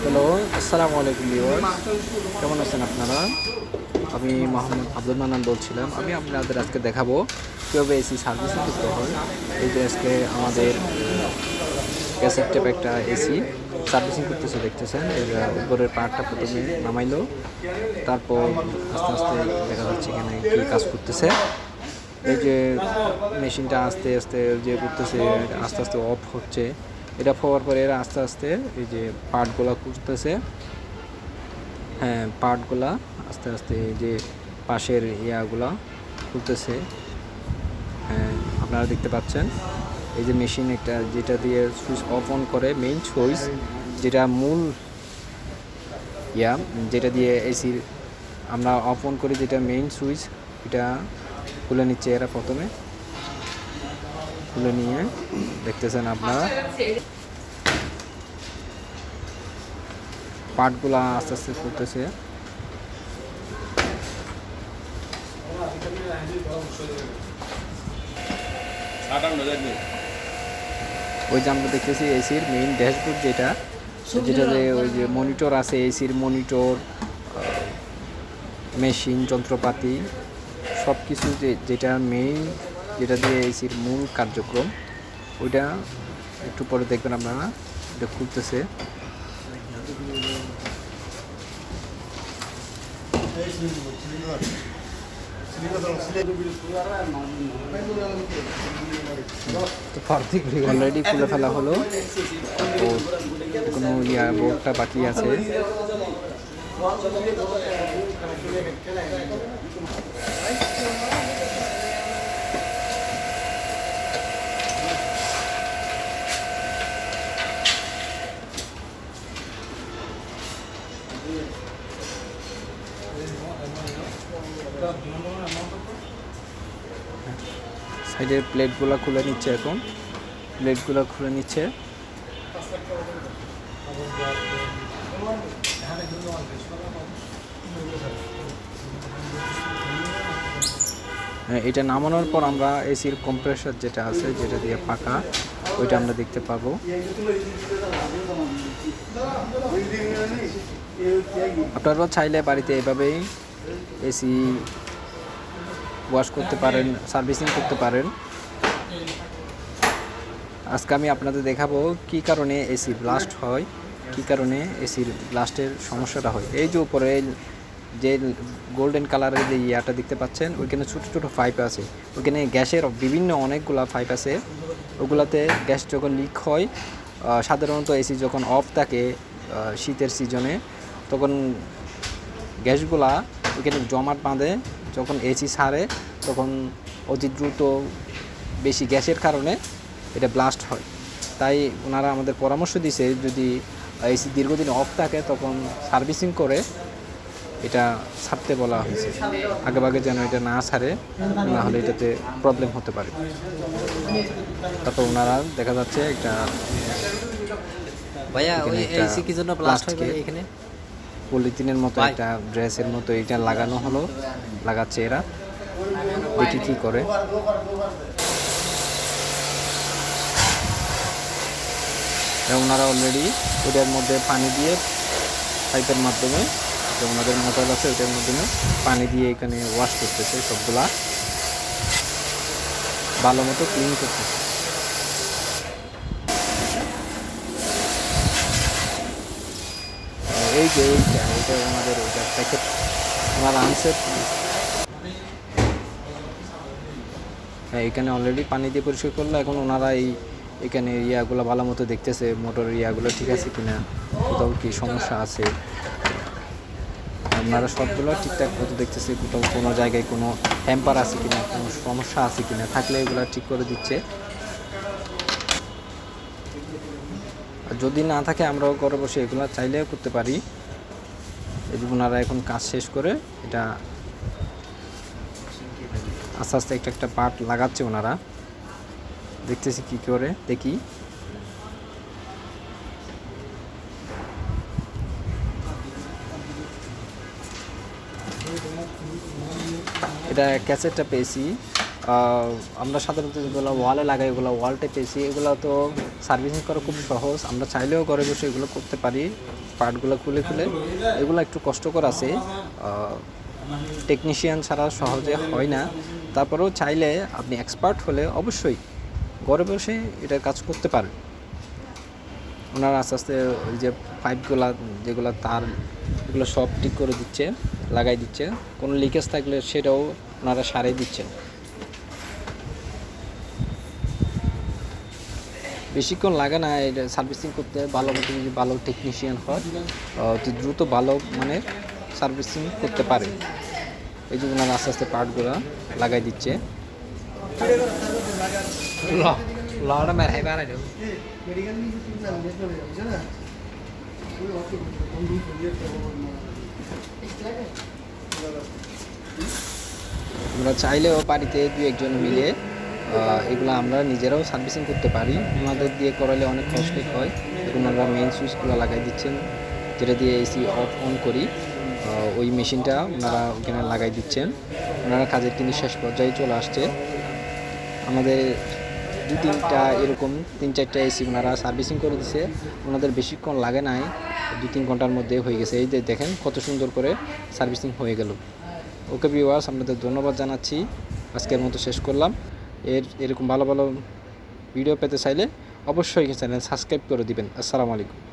Hello আসসালামু আলাইকুম viewers কেমন আছেন আপনারা? আমি মোহাম্মদ আব্দুল মান্নান বলছিলাম। আমি আপনাদের আজকে দেখাবো কীভাবে এসি সার্ভিসিং করতে হয়। এই যে আজকে আমাদের ক্যাসেট টেপ একটা এসি সার্ভিসিং করতেছে, দেখতেছেন? এর উপরের পার্টটা প্রথমে নামাইলো। তারপর আস্তে আস্তে দেখা যাচ্ছে এখানে কী কাজ করতেছে। এই যে মেশিনটা আস্তে আস্তে যে করতেছে, আস্তে আস্তে অফ হচ্ছে। এটা হওয়ার পরে এরা আস্তে আস্তে এই যে পার্টগুলা করতেছে হ্যাঁ পার্টগুলা আস্তে আস্তে এই যে পাশের ইয়াগুলা খুলতেছে। হ্যাঁ আপনারা দেখতে পাচ্ছেন। এই যে মেশিন একটা যেটা দিয়ে সুইচ অফ অন করে মেইন সুইচ যেটা মূল ইয়া, যেটা দিয়ে এসির আমরা অফ অন করি, যেটা মেইন সুইচ, এটা খুলে নিচ্ছে এরা প্রথমে। খুলে নিয়ে দেখতেছেন আপনারা। পার্টগুলা আস্তে আস্তে করতেছে ওই যে আমরা দেখতেছি এসির মেইন ড্যাশবোর্ড যেটা যেটাতে ওই যে মনিটর আছে, এসির মনিটর মেশিন যন্ত্রপাতি সব কিছু যে যেটা মেইন যেটা দিয়ে এসির মূল কার্যক্রম ওইটা একটু পরে দেখবেন আপনারা এটা খুলতেছে। অলরেডি খুলে ফেলা হলো। তো কোনো ইয়া বোর্ডটা বাকি আছে। সাইডের প্লেটগুলো খুলে নিচ্ছে এখন। প্লেটগুলো খুলে নিচ্ছে। হ্যাঁ, এটা নামানোর পর আমরা এসির কম্প্রেসার যেটা আছে যেটা দিয়ে পাকা ওইটা আমরা দেখতে পাবো। আপনারাও চাইলে বাড়িতে এভাবেই এসি, ওয়াশ করতে পারেন, সার্ভিসিং করতে পারেন। আজকে আমি আপনাদের দেখাবো কি কারণে এসি ব্লাস্ট হয়, কি কারণে এসির ব্লাস্টের সমস্যাটা হয়। এই যে উপরে যে গোল্ডেন কালারের যে ইয়াটা দেখতে পাচ্ছেন, ওইখানে ছোটো ছোটো পাইপ আছে। ওইখানে গ্যাসের বিভিন্ন অনেকগুলা পাইপ আছে। ওগুলাতে গ্যাস যখন লিক হয় সাধারণত এসি যখন অফ থাকে শীতের সিজনে, তখন গ্যাসগুলা ওইখানে জমাট বাঁধে যখন এসি ছাড়ে তখন অতি দ্রুত বেশি গ্যাসের কারণে এটা ব্লাস্ট হয়। তাই ওনারা আমাদের পরামর্শ দিছে যদি এসি দীর্ঘদিন অফ থাকে তখন সার্ভিসিং করে এটা ছাড়তে বলা হয়েছে। আগেভাগে যেন এটা না ছাড়ে না হলে এটাতে প্রবলেম হতে পারে। তারপর ওনারা দেখা যাচ্ছে একটা ভাইয়া ওই এসি কি জন্য ব্লাস্ট হয় এখানে? পলিথিনের মতো। একটা ড্রেসের মতো এটা লাগানো হলো লাগাচ্ছে এরা। দেখি কি করে। ওনারা অলরেডি ওটার মধ্যে পানি দিয়ে পাইপের মাধ্যমে যে ওনাদের মোটর আছে ওটার মাধ্যমে পানি দিয়ে এখানে ওয়াশ করতেছে সবগুলা। ভালো মতো ক্লিন করতেছে। এই যে এইটা এটা ওনাদের ওইটা প্যাকেট ওনার আনসার হ্যাঁ এখানে অলরেডি পানি দিয়ে পরিষ্কার করল, এখন ওনারা এই, এখানে ইয়াগুলো ভালো মতো দেখতেছে মোটরের ইয়াগুলো ঠিক আছে কিনা, কোথাও কি সমস্যা আছে? আপনারা সবগুলো ঠিকঠাক মতো দেখতেছে, কোথাও কোনো জায়গায় কোনো হ্যাম্পার আছে কিনা, কোনো সমস্যা আছে কিনা, থাকলে এগুলো ঠিক করে দিচ্ছে। যদি না থাকে আমরাও ঘরে বসে এগুলো চাইলেও করতে পারি। এই ওনারা এখন কাজ শেষ করে, এটা আস্তে আস্তে একটা একটা পার্ট লাগাচ্ছে ওনারা। দেখতেছি কি করে, দেখি। এটা ক্যাসেটটা পেয়েছি। আমরা সাধারণত যেগুলো ওয়ালে লাগাই ওগুলো ওয়াল টেপ এসি এগুলো তো সার্ভিসিং করা খুব সহজ। আমরা চাইলেও ঘরে বসে এগুলো করতে পারি, পার্টগুলো খুলে খুলে। এগুলো একটু কষ্টকর আছে। টেকনিশিয়ান ছাড়া সহজে হয় না। তারপরেও চাইলে আপনি এক্সপার্ট হলে অবশ্যই ঘরে বসে এটার কাজ করতে পারেন। ওনারা আস্তে আস্তে ওই যে পাইপগুলো যেগুলো তার, এগুলো সব ঠিক করে দিচ্ছে, লাগাই দিচ্ছে। কোনো লিকেজ থাকলে সেটাও ওনারা সারিয়ে দিচ্ছেন। বেশিক্ষণ লাগে না এটা সার্ভিসিং করতে, ভালো মতো যদি ভালো টেকনিশিয়ান হয়। অতি দ্রুত ভালো মানে সার্ভিসিং করতে পারে। এই জন্য ওনারা আস্তে আস্তে পার্টগুলো লাগাই দিচ্ছে। আমরা চাইলেও বাড়িতে দু একজন মিলে এগুলো আমরা নিজেরাও সার্ভিসিং করতে পারি। ওনাদের দিয়ে করালে অনেক কষ্ট হয়। এখন আমরা মেইন সুইচগুলো লাগাই দিচ্ছেন, যেটা দিয়ে এসি অফ অন করি। ওই মেশিনটা ওনারা ওখানে লাগাই দিচ্ছেন। ওনারা কাজের কিন্তু শেষ পর্যায়ে চলে আসছে। আমাদের দু তিনটা এরকম তিন চারটা এসি ওনারা সার্ভিসিং করে দিছে। ওনাদের বেশিক্ষণ লাগে নাই, দু তিন ঘণ্টার মধ্যে হয়ে গেছে। এই যে দেখেন কত সুন্দর করে সার্ভিসিং হয়ে গেল। ওকে ভিউয়ার্স আপনাদের ধন্যবাদ জানাচ্ছি। আজকের মতো শেষ করলাম। এর এরকম ভালো ভালো ভিডিও পেতে চাইলে অবশ্যই চ্যানেল সাবস্ক্রাইব করে দিবেন। আসসালামু আলাইকুম।